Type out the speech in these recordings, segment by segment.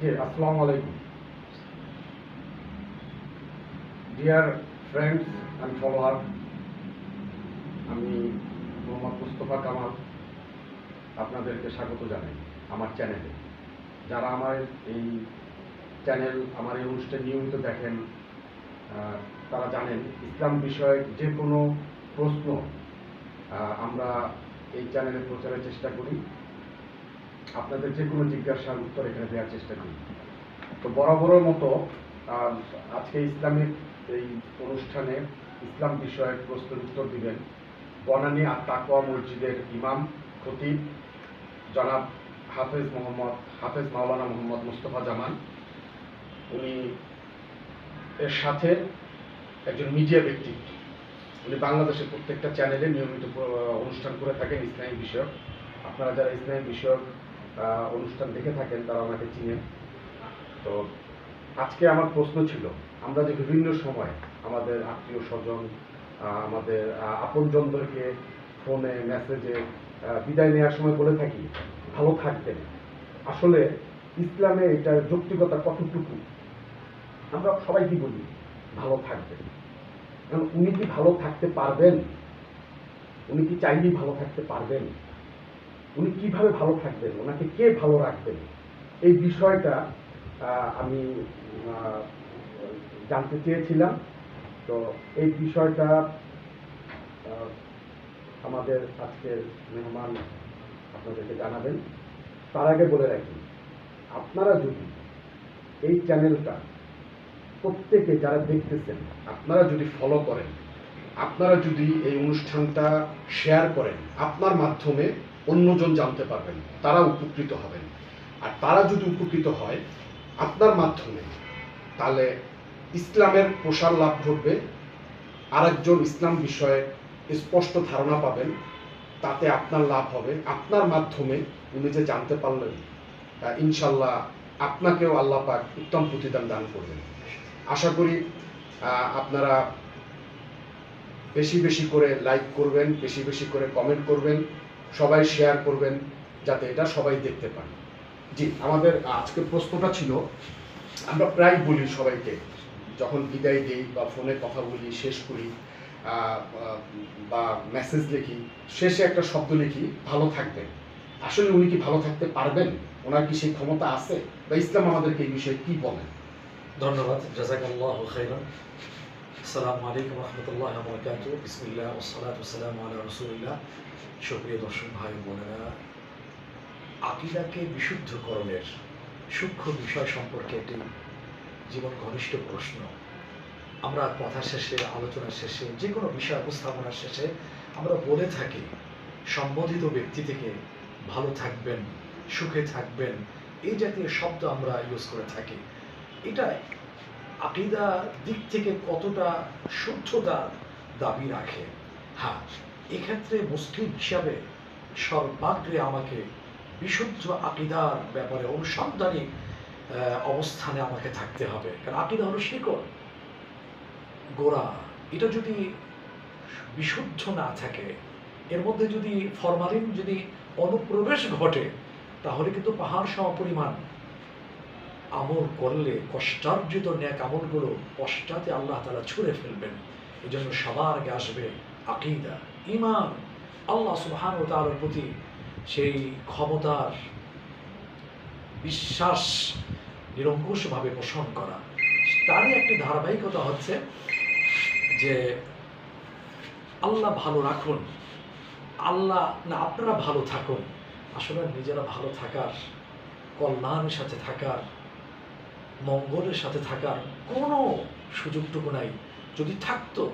জি আসসালামু আলাইকুম dear friends and follower আমি মোহাম্মদ মুস্তফা কামাল আপনাদেরকে স্বাগত জানাই আমার চ্যানেলে যারা আমার এই চ্যানেল আমার এই অনুষ্ঠান নিয়মিত দেখেন তারা জানেন, ইসলাম বিষয়ক যে কোনো প্রশ্ন আমরা এই চ্যানেলে প্রচারের চেষ্টা করি। আপনাদের যে কোনো জিজ্ঞাসার উত্তর এখানে দেওয়ার চেষ্টা করি। তো বরাবরের মতো আজকে ইসলামিক এই অনুষ্ঠানে ইসলাম বিষয়ক প্রশ্নের উত্তর দিবেন বনানী আর তাকওয়া মসজিদের ইমাম, খতিব জনাব হাফেজ মোহাম্মদ, হাফেজ মাওলানা মোহাম্মদ মুস্তফা জামান। উনি এর সাথে একজন মিডিয়া ব্যক্তি। উনি বাংলাদেশের প্রত্যেকটা চ্যানেলে নিয়মিত অনুষ্ঠান করে থাকেন ইসলামী বিষয়ক। আপনারা যারা ইসলামী বিষয়ক অনুষ্ঠান দেখে থাকেন, তারা আমাকে চিনেন। তো আজকে আমার প্রশ্ন ছিল, আমরা যে বিভিন্ন সময় আমাদের আত্মীয় স্বজন আমাদের আপনজনদেরকে ফোনে, মেসেজে বিদায় নেওয়ার সময় বলে থাকি, ভালো থাকবেন। আসলে ইসলামে এটার যৌক্তিকতা কতটুকু? আমরা সবাই কি বলি? ভালো থাকবেন। কারণ উনি কি ভালো থাকতে পারবেন? উনি কি চাইলেই ভালো থাকতে পারবেন? উনি কীভাবে ভালো থাকবেন? ওনাকে কে ভালো রাখবেন? এই বিষয়টা আমি জানতে চেয়েছিলাম। তো এই বিষয়টা আমাদের আজকের মেহমান আপনাদেরকে জানাবেন। তার আগে বলে রাখি, আপনারা যদি এই চ্যানেলটা প্রত্যেকে যারা দেখতেছেন, আপনারা যদি ফলো করেন আপনারা যদি এই অনুষ্ঠানটা শেয়ার করেন, আপনার মাধ্যমে অন্যজন জানতে পারবেন, তারা উপকৃত হবেন। আর তারা যদি উপকৃত হয়, আপনার মাধ্যমে, তাহলে ইসলামের প্রসার লাভ ঘটবে। আরেকজন ইসলাম বিষয়ে স্পষ্ট ধারণা পাবেন, তাতে আপনার লাভ হবে। আপনার মাধ্যমে উনি যে জানতে পারলেন ইনশাল্লাহ আপনাকেও আল্লাহ পাক উত্তম প্রতিদান দান করবেন। আশা করি আপনারা বেশি বেশি করে লাইক করবেন, বেশি বেশি করে কমেন্ট করবেন, সবাই শেয়ার করবেন, যাতে এটা সবাই দেখতে পান। জি, আমাদের আজকের প্রশ্নটা ছিল, আমরা প্রায় বলি সবাইকে, যখন বিদায় দিই বা ফোনে কথা বলি, শেষ করি বা মেসেজ লিখি, শেষে একটা শব্দ লিখি, ভালো থাকবেন। আসলে উনি কি ভালো থাকতে পারবেন? ওনার কি সেই ক্ষমতা আছে? বা ইসলাম আমাদেরকে এই বিষয়ে কি বলেন? ধন্যবাদ, জাজাকাল্লাহ আসসালামু আলাইকুম রহমতুল্লাহ বরকাত বিসমিল্লাহ ওসালাত ওসালাম আলা রসুলিল্লাহ। সুপ্রিয় দর্শক ভাই বোনেরা, আকিদাকে বিশুদ্ধকরণের সূক্ষ্ম বিষয় সম্পর্কে একটি জীবন ঘনিষ্ঠ প্রশ্ন। আমরা কথা শেষে, আলোচনা শেষে যে কোনো বিষয় উপস্থাপনার শেষে আমরা বলে থাকি, সম্বোধিত ব্যক্তি থেকে ভালো থাকবেন, সুখে থাকবেন, এই জাতীয় শব্দ আমরা ইউজ করে থাকি। এটা আকিদা দিক থেকে কতটা শুদ্ধতা দাবি রাখে? হ্যাঁ এক্ষেত্রে মুসলিম হিসাবে সর্বাগ্রে আমাকে বিশুদ্ধ আকিদার ব্যাপারে অনুসন্ধানী অবস্থানে আমাকে থাকতে হবে। কারণ আকিদা হলো শিকড়, গোড়া। এটা যদি বিশুদ্ধ না থাকে, এর মধ্যে যদি ফরমালিন যদি অনুপ্রবেশ ঘটে, তাহলে কিন্তু পাহাড় সম পরিমাণ আমল করলে, কষ্টার্জিত ন্যাক আমলগুলো পশ্চাতে আল্লাহ তালা ছুঁড়ে ফেলবেন। এই জন্য সবার আগে আসবে আকিদা ইমান আল্লাহ সুহান ও তার প্রতি সেই ক্ষমতার বিশ্বাস নিরঙ্কুশভাবে পোষণ করা। তারই একটি ধারাবাহিকতা হচ্ছে যে আল্লাহ ভালো রাখুন। আল্লাহ, না, আপনারা ভালো থাকুন। আসলে নিজেরা ভালো থাকার কল্যাণের সাথে থাকার মঙ্গলের সাথে থাকার কোনো সুযোগটুকু নাই। যদি থাকতো,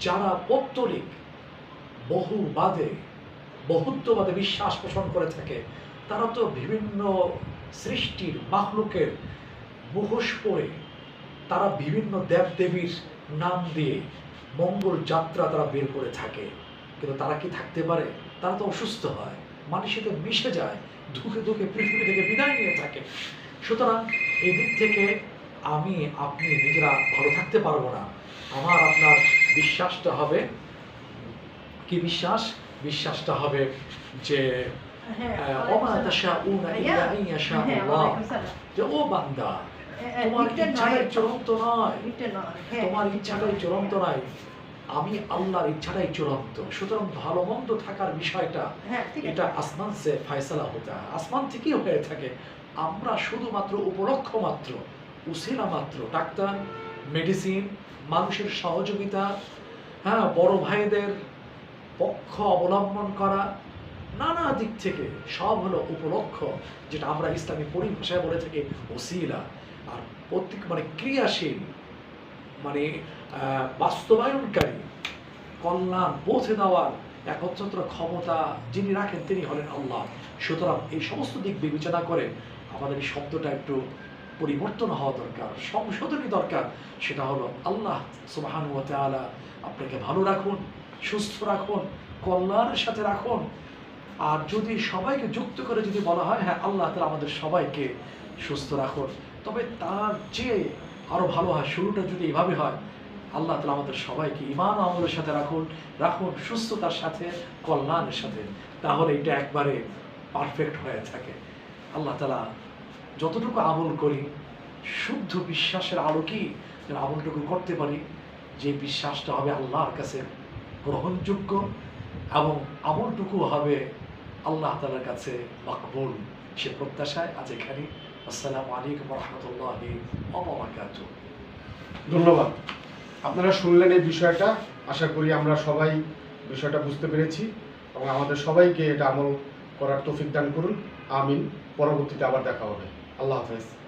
যারা পৌত্তলিক বহুবাদে বহুত্ববাদে বিশ্বাস পোষণ করে থাকে, তারা তো বিভিন্ন সৃষ্টির মাহলুকের মুখোশ পরে তারা বিভিন্ন দেবদেবীর নাম দিয়ে মঙ্গল যাত্রা তারা বের করে থাকে। কিন্তু তারা কি থাকতে পারে? তারা তো অসুস্থ হয়। মানুষের মিশে যায়, ধুকে ধুকে পৃথিবী থেকে বিদায় নিয়ে থাকে। সুতরাং এই দিক থেকে আমি আপনি নিজেরা ভালো থাকতে পারব না। আমার আপনার বিশ্বাসটা হবে কি বিশ্বাস? বিশ্বাসটা হবে যে হ্যাঁ হ্যাঁ যে ও বান্দা তোমার ইচ্ছাটাই চূড়ান্ত নয়। হ্যাঁ, তোমার ইচ্ছাটাই চূড়ান্ত নয়। আমি আল্লাহর ইচ্ছাটাই চূড়ান্ত। সুতরাং ভালো মন্দ থাকার বিষয়টা এটা আসমান সে ফায়সালা হতে হয়। আসমান থেকেই হয়ে থাকে। আমরা শুধুমাত্র উপলক্ষ মাত্র, উসিলা মাত্র, ডাক্তার মেডিসিন মানুষের সহযোগিতা হ্যাঁ বড় ভাইদের পক্ষ অবলম্বন করা, নানা দিক থেকে সব হলো উপলক্ষ যেটা আমরা ইসলামী পরিভাষায় বলে থাকি ওসিলা আর প্রত্যেক মানে ক্রিয়াশীল মানে বাস্তবায়নকারী, কল্যাণ পৌঁছে দেওয়ার একচ্ছত্র ক্ষমতা যিনি রাখেন তিনি হলেন আল্লাহ। সুতরাং এই সমস্ত দিক বিবেচনা করে আমাদের এই শব্দটা একটু পরিবর্তন হওয়া দরকার সংশোধনী দরকার। সেটা হলো আল্লাহ সুবাহান ওয়া আপনাকে ভালো রাখুন, সুস্থ রাখুন, কল্যাণের সাথে রাখুন। আর যদি সবাইকে যুক্ত করে যদি বলা হয় হ্যাঁ আল্লাহ তালা আমাদের সবাইকে সুস্থ রাখুন। তবে তার চেয়ে আরও ভালো হয়, শুরুটা যদি এভাবে হয়, আল্লাহ তালা আমাদের সবাইকে ইমান আমলের সাথে রাখুন রাখুন সুস্থতার সাথে, কল্যাণের সাথে। তাহলে এটা একবারে পারফেক্ট হয়ে থাকে। আল্লাহ তালা যতটুকু আমল করি, শুদ্ধ বিশ্বাসের আলোকেই যেন আমলটুকু করতে পারি, যে বিশ্বাসটা হবে আল্লাহর কাছে গ্রহণযোগ্য এবং আমলটুকু হবে আল্লাহ তালার কাছে মকবুল। সে প্রত্যাশায় আজ এখানে আসসালামু আলাইকুম রহমতুল্লাহি অবরাকাতুহ ধন্যবাদ। আপনারা শুনলেন এই বিষয়টা। আশা করি আমরা সবাই বিষয়টা বুঝতে পেরেছি এবং আমাদের সবাইকে এটা আমল করার তৌফিক দান করুন। আমিন। পরবর্তীতে আবার দেখা হবে। আল্লাহ হাফেজ